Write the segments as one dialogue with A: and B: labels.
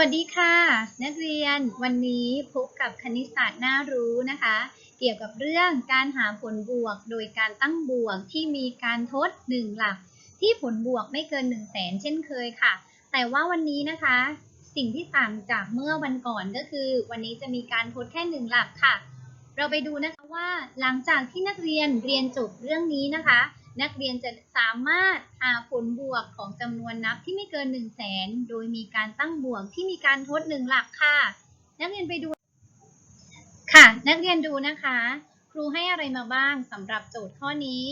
A: วัสดีค่ะ นักเรียนวันนี้พบกับคณิตศาสตร์น่ารู้นะคะ เกี่ยวกับเรื่องการหาผลบวกโดยการตั้งบวกที่มีการทด 1 หลัก ที่ผลบวกไม่เกิน 1 0 0 0 0แสนเช่นเคยค่ะ แต่ว่าวันนี้นะคะ สิ่งที่ต่างจากเมื่อวันก่อนก็คือ วันนี้จะมีการทดแค่ 1 หลักค่ะ เราไปดูนะคะว่าหลังจากที่นักเรียนเรียนจบเรื่องนี้นะคะ นักเรียนจะสามารถหาผลบวกของจำนวนนับที่ไม่เกิน 1 0 0 0 0แสนโดยมีการตั้งบวกที่มีการทด1หลักค่ะ นักเรียนไปดู ค่ะ นักเรียนดูนะคะ ครูให้อะไรมาบ้างสำหรับโจทย์ข้อนี้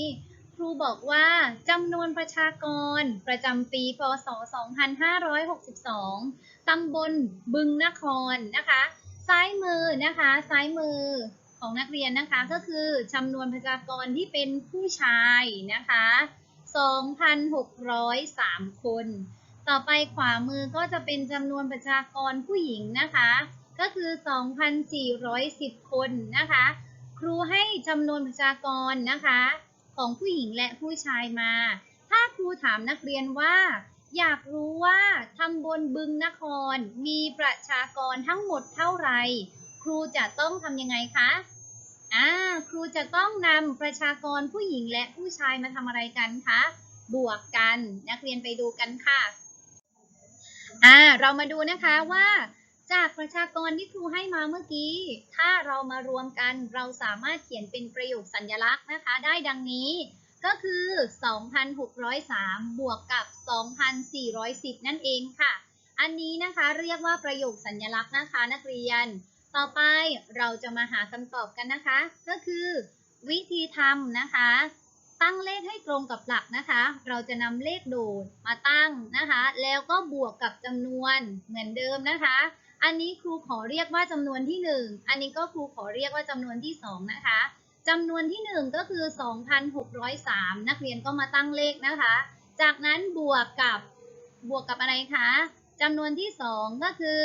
A: ครูบอกว่าจำนวนประชากร ประจำปีพศ 2562ตำบลบึงนครนะคะ ซ้ายมือนะคะ ซ้ายมือ ของนักเรียนนะคะก็คือจำนวนประชากรที่เป็นผู้ชายนะคะ 2,603 คน ต่อไปขวามือก็จะเป็นจำนวนประชากรผู้หญิงนะคะ ก็คือ 2,410 คนนะคะ ครูให้จำนวนประชากรนะคะ ของผู้หญิงและผู้ชายมา ถ้าครูถามนักเรียนว่าอยากรู้ว่าตำบลบึงนครมีประชากรทั้งหมดเท่าไหร่ ครูจะต้องทำยังไงคะ อ่าครูจะต้องนำประชากรผู้หญิงและผู้ชายมาทำอะไรกันคะ บวกกันนักเรียนไปดูกันค่ะอ่าเรามาดูนะคะว่าจากประชากรที่ครูให้มาเมื่อกี้ ถ้าเรามารวมกันเราสามารถเขียนเป็นประโยคสัญลักษณ์นะคะ ได้ดังนี้ ก็คือ 2,603 บวกกับ 2,410 นั่นเองค่ะ อันนี้นะคะเรียกว่าประโยคสัญลักษณ์นะคะนักเรียน ต่อไปเราจะมาหาคำตอบกันนะคะ ก็คือวิธีทำนะคะ ตั้งเลขให้ตรงกับหลักนะคะ เราจะนำเลขโดดมาตั้งนะคะ แล้วก็บวกกับจำนวนเหมือนเดิมนะคะ อันนี้ครูขอเรียกว่าจำนวนที่ 1 อันนี้ก็ครูขอเรียกว่าจำนวนที่ 2 นะคะจำนวนที่ 1 ก็คือ 2,603 นักเรียนก็มาตั้งเลขนะคะ จากนั้นบวกกับบวกกับอะไรคะ จำนวนที่ 2 ก็คือ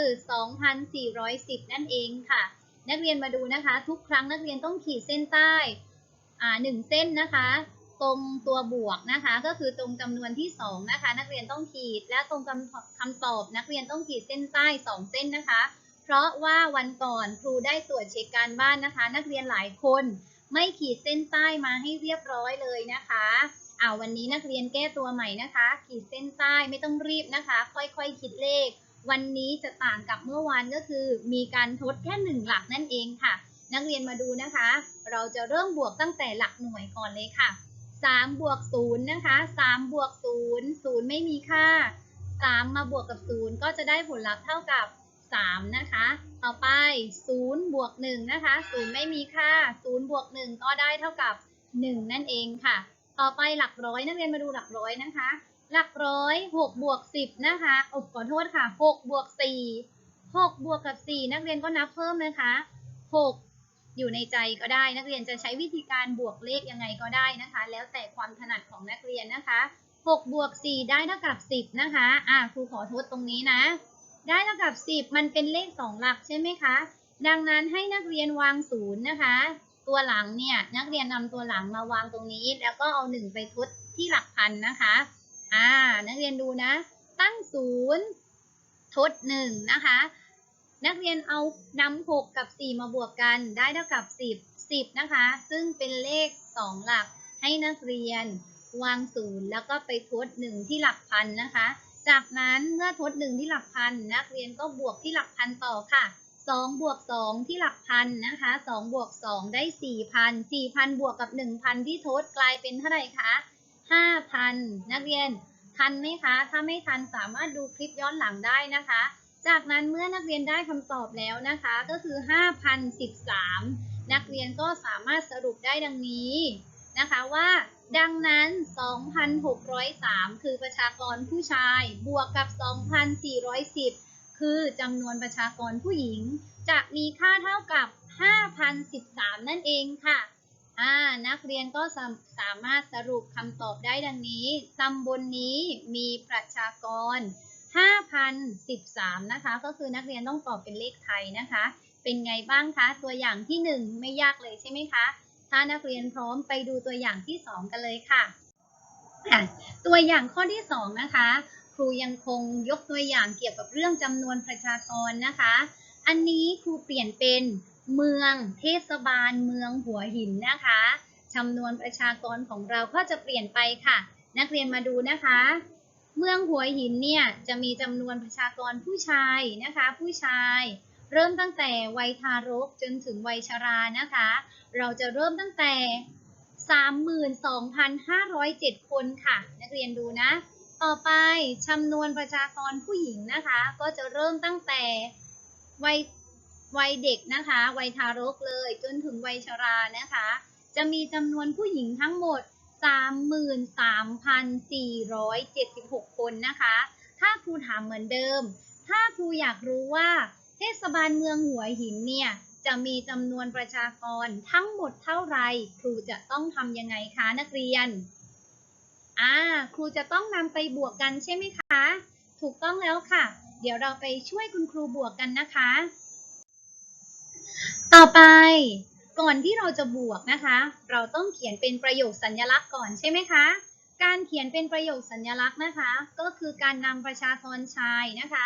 A: 2,410 นั่นเองค่ะ นักเรียนมาดูนะคะ ทุกครั้งนักเรียนต้องขีดเส้นใต้อ่าหนึ่งเส้นนะคะ ตรงตัวบวกนะคะ ก็คือตรงจำนวนที่ 2 นะคะ นักเรียนต้องขีดและตรงคำคำตอบ นักเรียนต้องขีดเส้นใต้ 2 เส้นนะคะ เพราะว่าวันก่อนครูได้ตรวจเช็คการบ้านนะคะ นักเรียนหลายคนไม่ขีดเส้นใต้มาให้เรียบร้อยเลยนะคะ อ่าวันนี้นักเรียนแก้ตัวใหม่นะคะ ขีดเส้นใต้ไม่ต้องรีบนะคะ ค่อยๆคิดเลข วันนี้จะต่างกับเมื่อวานก็คือ มีการทดแค่หนึ่งหลักนั่นเองค่ะ นักเรียนมาดูนะคะ เราจะเริ่มบวกตั้งแต่หลักหน่วยก่อนเลยค่ะ3บวก0นะคะ3บวก0 0 ไม่มีค่า 3 มาบวกกับ 0 ก็จะได้ผลลัพธ์เท่ากับ 3 นะคะ ต่อไป 0 บวก1นะคะ 0 ไม่มีค่า 0 บวก 1 ก็ได้เท่ากับ 1 นั่นเองค่ะ ต่อไปหลักร้อยนักเรียนมาดูหลักร้อยนะคะ หลักร้อย6บวก10นะคะอบขอโทษค่ะ6บวก4 6บวกกับ4นักเรียนก็นับเพิ่มนะคะ6อยู่ในใจก็ได้นักเรียนจะใช้วิธีการบวกเลขยังไงก็ได้นะคะ แล้วแต่ความถนัดของนักเรียนนะคะ6บวก4ได้เท่ากับ 10 นะคะ อะครูขอโทษตรงนี้นะ ได้เท่ากับ 10 มันเป็นเลข 2 หลักใช่ไหมคะ ดังนั้นให้นักเรียนวางศูนย์นะคะ ตัวหลังเนี่ยนักเรียนนำตัวหลังมาวางตรงนี้ แล้วก็เอา1ไปทดที่หลักพันนะคะ อ่า นักเรียนดูนะ ตั้งศูนย์ทด1นะคะ นักเรียนเอานำ6กับ4มาบวกกัน ได้เท่ากับ10 10นะคะ ซึ่งเป็นเลข2หลักให้นักเรียนวางศูนย์แล้วก็ไปทด1ที่หลักพันนะคะ จากนั้นเมื่อทด1ที่หลักพันนักเรียนก็บวกที่หลักพันต่อค่ะ 2บวก2 ที่หลักพันนะคะ2บวก2 ได้ 4,000 4,000 บวกกับ 1,000 ที่ทดกลายเป็นเท่าไหร่คะ 5,000 นักเรียน ทันไหมคะ ถ้าไม่ทันสามารถดูคลิปย้อนหลังได้นะคะ จากนั้นเมื่อนักเรียนได้คำตอบแล้วนะคะ ก็คือ 5,013 นักเรียนก็สามารถสรุปได้ดังนี้นะคะว่า ดังนั้น 2,603 คือประชากรผู้ชาย บวกกับ 2,410 คือจำนวนประชากรผู้หญิง จะมีค่าเท่ากับ 5,013 นั่นเองค่ะอ่านักเรียนก็สาสามารถสรุปคำตอบได้ดังนี้ ตำบลนนี้มีประชากร 5,013 นะคะ ก็คือนักเรียนต้องตอบเป็นเลขไทยนะคะ เป็นไงบ้างคะ ตัวอย่างที่ 1 ไม่ยากเลยใช่ไหมคะ ถ้านักเรียนพร้อมไปดูตัวอย่างที่ 2 กันเลยค่ะ ตัวอย่างข้อที่ 2 นะคะ รูยังคงยกตัวอย่างเกี่ยวกับเรื่องจำนวนประชากรนะคะ อันนี้ครูเปลี่ยนเป็นเมืองเทศบาลเมืองหัวหินนะคะจำนวนประชากรของเราก็จะเปลี่ยนไปค่ะ นักเรียนมาดูนะคะ เมืองหัวหินเนี่ยจะมีจำนวนประชากรผู้ชายนะคะ ผู้ชายเริ่มตั้งแต่วัยทารกจนถึงวัยชรานะคะ เราจะเริ่มตั้งแต่ 32,507 คนค่ะ นักเรียนดูนะ ต่อไปจำนวนประชากรผู้หญิงนะคะ ก็จะเริ่มตั้งแต่วัยวัยเด็กนะคะวัยทารกเลย จนถึงวัยชรานะคะ จะมีจำนวนผู้หญิงทั้งหมด 33,476 คนนะคะ ถ้าครูถามเหมือนเดิม ถ้าครูอยากรู้ว่าเทศบาลเมืองหัวหินเนี่ยจะมีจำนวนประชากรทั้งหมดเท่าไหร่ครูจะต้องทำยังไงคะนักเรียน อ่า ครูจะต้องนำไปบวกกันใช่ไหมคะ ถูกต้องแล้วค่ะ เดี๋ยวเราไปช่วยคุณครูบวกกันนะคะ ต่อไป ก่อนที่เราจะบวกนะคะ เราต้องเขียนเป็นประโยคสัญลักษณ์ก่อนใช่ไหมคะ การเขียนเป็นประโยคสัญลักษณ์นะคะ ก็คือการนำประชากรชายนะคะ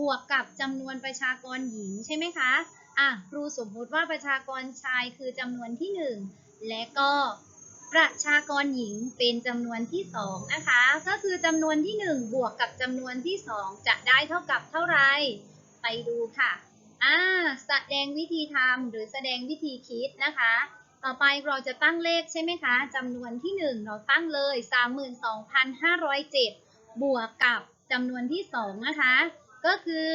A: บวกกับจำนวนประชากรหญิงใช่ไหมคะอะครูสมมุติว่าประชากรชายคือจำนวนที่หนึ่งและก็ ประชากรหญิงเป็นจำนวนที่สองนะคะ ก็คือจำนวนที่หนึ่งบวกกับจำนวนที่สองจะได้เท่ากับเท่าไร ไปดูค่ะอ่าแสดงวิธีทำหรือแสดงวิธีคิดนะคะ ต่อไปเราจะตั้งเลขใช่ไหมคะจำนวนที่หนึ่งเราตั้งเลย 32,507 บวกกับจำนวนที่สองนะคะ ก็คือ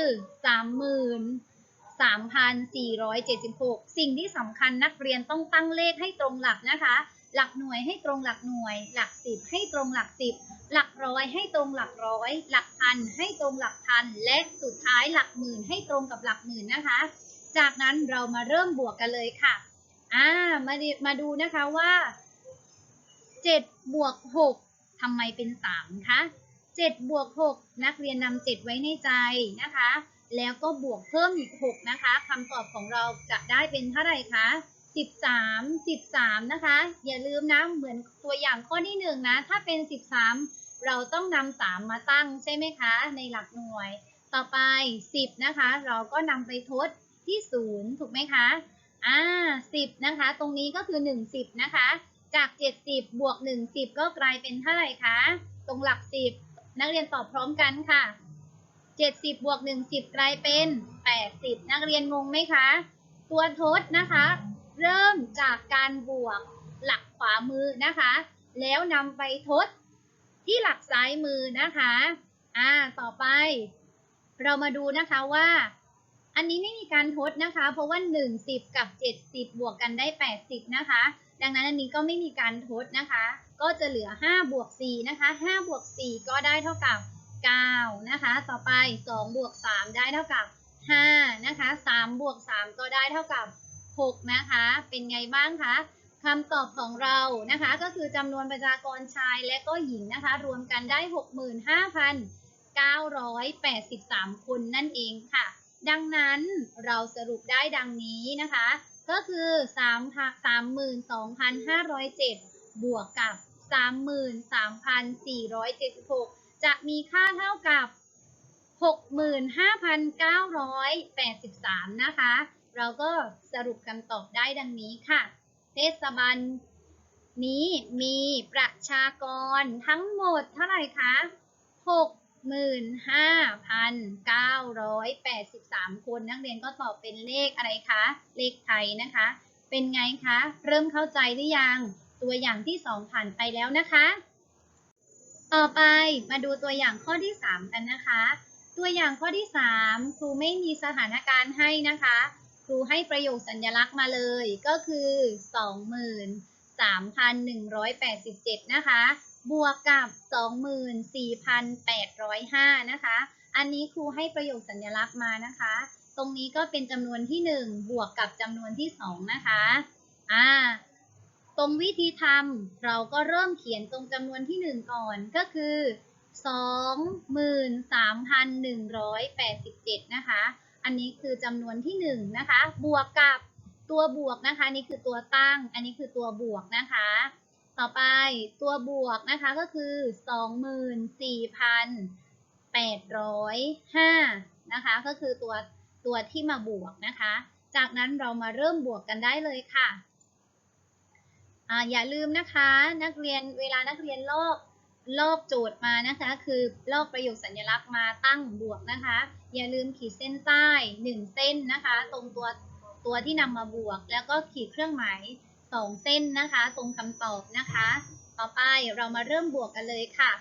A: 33,476 สิ่งที่สำคัญนักเรียนต้องตั้งเลขให้ตรงหลักนะคะ หลักหน่วยให้ตรงหลักหน่วย หลักสิบให้ตรงหลักสิบ หลักร้อยให้ตรงหลักร้อย หลักพันให้ตรงหลักพัน และสุดท้ายหลักหมื่นให้ตรงกับหลักหมื่นนะคะ จากนั้นเรามาเริ่มบวกกันเลยค่ะ อ่า มาดมาดูนะคะว่า7บวก6ทำไมเป็น3คะ7บวก6นักเรียนนำ7ไว้ในใจนะคะ แล้วก็บวกเพิ่มอีก 6 นะคะคำตอบของเราจะได้เป็นเท่าไหร่คะ 13 13 นะคะ อย่าลืมนะเหมือนตัวอย่างข้อที่1นะ ถ้าเป็น 13 เราต้องนำ3มาตั้งใช่ไหมคะ ในหลักหน่วย ต่อไป 10 นะคะ เราก็นำไปทดที่ 0 ถูกไหมคะอ่า10 นะคะ ตรงนี้ก็คือ1 10นะคะ จาก 70 บวก1 10 ก็กลายเป็นเท่าไหร่คะ ตรงหลัก 10 นักเรียนตอบพร้อมกันค่ะ 70 บวก1 10กลายเป็น 80 นักเรียนงงไหมคะ ตัวทดนะคะ เริ่มจากการบวกหลักขวามือนะคะ แล้วนำไปทดที่หลักซ้ายมือนะคะ อ่า ต่อไป เรามาดูนะคะว่า อันนี้ไม่มีการทดนะคะ เพราะว่า 1 10 กับ 70 บวกกันได้ 80 นะคะ ดังนั้นอันนี้ก็ไม่มีการทดนะคะ ก็จะเหลือ 5 บวก 4 นะคะ 5 บวก 4 ก็ได้เท่ากับ 9 นะคะ ต่อไป 2 บวก 3 ได้เท่ากับ 5 นะคะ 3 บวก 3 ก็ได้เท่ากับ 6 นะคะ เป็นไงบ้างคะคำตอบของเรานะคะ ก็คือจำนวนประชากรชายและก็หญิงนะคะ รวมกันได้ 65,983 คนนั่นเองค่ะ ดังนั้นเราสรุปได้ดังนี้นะคะ ก็คือ32,507 บวกกับ 33,476 จะมีค่าเท่ากับ 65,983 นะคะ เราก็สรุปคำตอบได้ดังนี้ค่ะ เทศบาลนี้มีประชากรทั้งหมดเท่าไหร่คะ65,983 คนนักเรียนก็ตอบเป็นเลขอะไรคะ เลขไทยนะคะ เป็นไงคะ เริ่มเข้าใจหรือยัง ตัวอย่างที่ 2 ผ่านไปแล้วนะคะ ต่อไปมาดูตัวอย่างข้อที่ 3 กันนะคะ ตัวอย่างข้อที่ 3 ครูไม่มีสถานการณ์ให้นะคะ รูให้ประโยคสัญลักษณ์มาเลยก็คือ 23,187 นะคะ บวกกับ 24,805 นะคะ อันนี้ครูให้ประโยคสัญลักษณ์มานะคะ ตรงนี้ก็เป็นจำนวนที่ 1 บวกกับจำนวนที่ 2 นะคะอ่าตรงวิธีทำเราก็เริ่มเขียนตรงจำนวนที่ 1 ก่อนก็คือ 23,187 นะคะ อันนี้คือจำนวนที่1นะคะ บวกกับตัวบวกนะคะ นี่คือตัวตั้ง อันนี้คือตัวบวกนะคะ ต่อไปตัวบวกนะคะก็คือ 24,805นะคะ ก็คือตัวตัวที่มาบวกนะคะ จากนั้นเรามาเริ่มบวกกันได้เลยค่ะออย่าลืมนะคะนักเรียนเวลานักเรียนลอก ลอกโจทย์มานะคะ คือลอกประโยคสัญลักษณ์มาตั้งบวกนะคะ อย่าลืมขีดเส้นใต้1เส้นนะคะ ตรงตัวตัวที่นำมาบวก แล้วก็ขีดเครื่องหมาย2เส้นนะคะ ตรงคำตอบนะคะ ต่อไปเรามาเริ่มบวกกันเลยค่ะ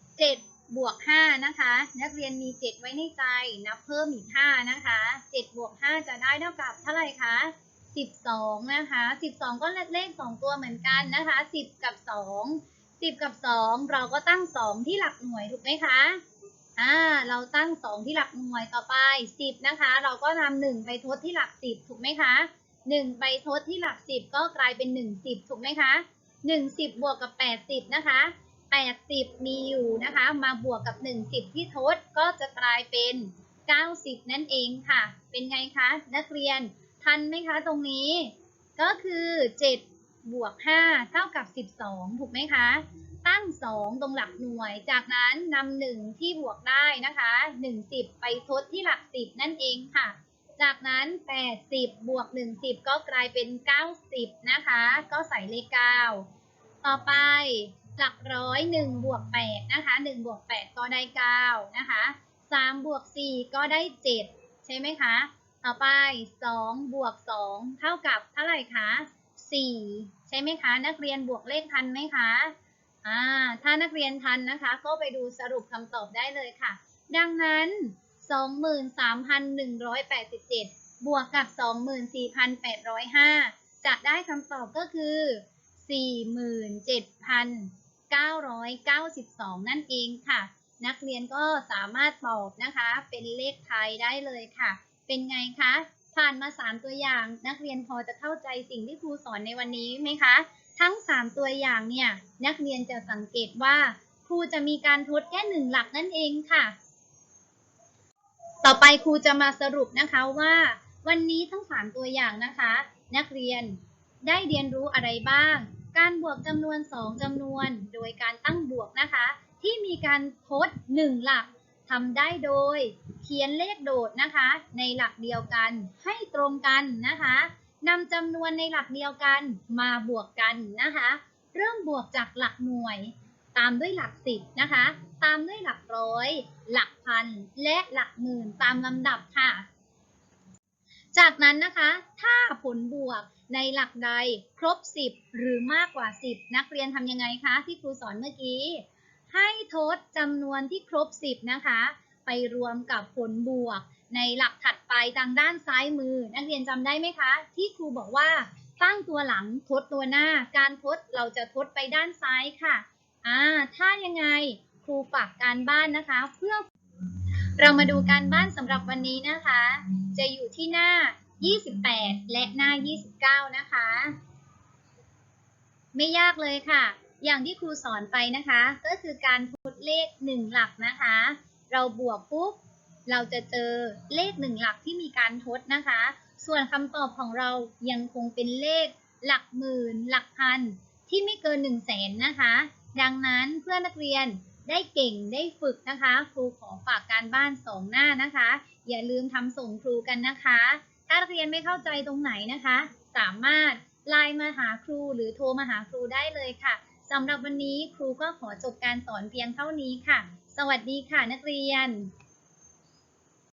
A: 7 บวก 5 นะคะ นักเรียนมี 7 ไว้ในใจ นับเพิ่มอีก 5 นะคะ 7 บวก 5 จะได้เท่ากับเท่าไหร่คะ 12 นะคะ 12 ก็เลข2ตัวเหมือนกันนะคะ 10 กับ 2 10 กับ 2 เราก็ตั้ง 2 ที่หลักหน่วยถูกไหมคะอ่าเราตั้ง 2 ที่หลักหน่วยต่อไป 10 นะคะ เราก็นำ1ไปทดที่หลัก 10 ถูกไหมคะ 1 ไปทดที่หลัก 10 ก็กลายเป็น 1 10 ถูกไหมคะ 1 10 บวกกับ 80 นะคะ 80 มีอยู่นะคะ มาบวกกับ 1 10 ที่ทดก็จะกลายเป็น 90 นั่นเองค่ะ เป็นไงคะ นักเรียนทันไหมคะตรงนี้ ก็คือ 7 บวก 5 เท่ากับ 12 ถูกไหมคะ ตั้ง 2 ตรงหลักหน่วย จากนั้นนำ1ที่บวกได้นะคะ1 10 ไปทดที่หลัก 10 นั่นเองค่ะ จากนั้น 80 บวก10 ก็กลายเป็น 90 นะคะ ก็ใส่เลข 9 ต่อไปหลักร้อย1บวก8นะคะ1บวก8 ก็ได้ 9 นะคะ3บวก4 ก็ได้ 7 ใช่ไหมคะ ต่อไป2บวก2 เท่ากับเท่าไหร่คะ4 ใช่ไหมคะ นักเรียนบวกเลขทันไหมคะอ่าถ้านักเรียนทันนะคะ ก็ไปดูสรุปคำตอบได้เลยค่ะ ดังนั้น 23,187 บวกกับ 24,805 จะได้คำตอบก็คือ 47,992 นั่นเองค่ะ นักเรียนก็สามารถตอบนะคะ เป็นเลขไทยได้เลยค่ะ เป็นไงคะ ผ่านมา 3 ตัวอย่าง นักเรียนพอจะเข้าใจสิ่งที่ครูสอนในวันนี้ไหมคะ ทั้ง 3 ตัวอย่างเนี่ยนักเรียนจะสังเกตว่าครูจะมีการทดแค่หนึ่งหลักนั่นเองค่ะ ต่อไปครูจะมาสรุปนะคะว่า วันนี้ทั้ง 3 ตัวอย่างนะคะ นักเรียนได้เรียนรู้อะไรบ้าง การบวกจำนวน 2จำนวน โดยการตั้งบวกนะคะ ที่มีการทด1หลัก ทำได้โดยเขียนเลขโดดนะคะ ในหลักเดียวกันให้ตรงกันนะคะนำจำนวนในหลักเดียวกันมาบวกกันนะคะ เริ่มบวกจากหลักหน่วย ตามด้วยหลักสิบนะคะ ตามด้วยหลักร้อย หลักพัน และหลักหมื่นตามลำดับค่ะ จากนั้นนะคะ ถ้าผลบวกในหลักใดครบ 10 หรือมากกว่า 10 นักเรียนทำยังไงคะที่ครูสอนเมื่อกี้ ให้ทดจำนวนที่ครบ 10 นะคะ ไปรวมกับผลบวก ในหลักถัดไปทางด้านซ้ายมือ นักเรียนจำได้ไหมคะ ที่ครูบอกว่าตั้งตัวหลังทดตัวหน้า การทดเราจะทดไปด้านซ้ายค่ะอ่าถ้ายังไงครูฝากการบ้านนะคะ เพื่อเรามาดูการบ้านสำหรับวันนี้นะคะ จะอยู่ที่หน้า 28 และหน้า 29 นะคะ ไม่ยากเลยค่ะ อย่างที่ครูสอนไปนะคะ ก็คือการทดเลข 1 หลักนะคะ เราบวกปุ๊บ เราจะเจอเลข 1 หลักที่มีการทดนะคะ ส่วนคำตอบของเรายังคงเป็นเลขหลักหมื่น หลักพัน ที่ไม่เกิน1 0 0 0 0แสนนะคะ ดังนั้นเพื่อนนักเรียนได้เก่งได้ฝึกนะคะ ครูขอฝากการบ้านสองหน้านะคะ อย่าลืมทำส่งครูกันนะคะ ถ้านักเรียนไม่เข้าใจตรงไหนนะคะ สามารถไลน์มาหาครูหรือโทรมาหาครูได้เลยค่ะ สำหรับวันนี้ครูก็ขอจบการสอนเพียงเท่านี้ค่ะ สวัสดีค่ะนักเรียน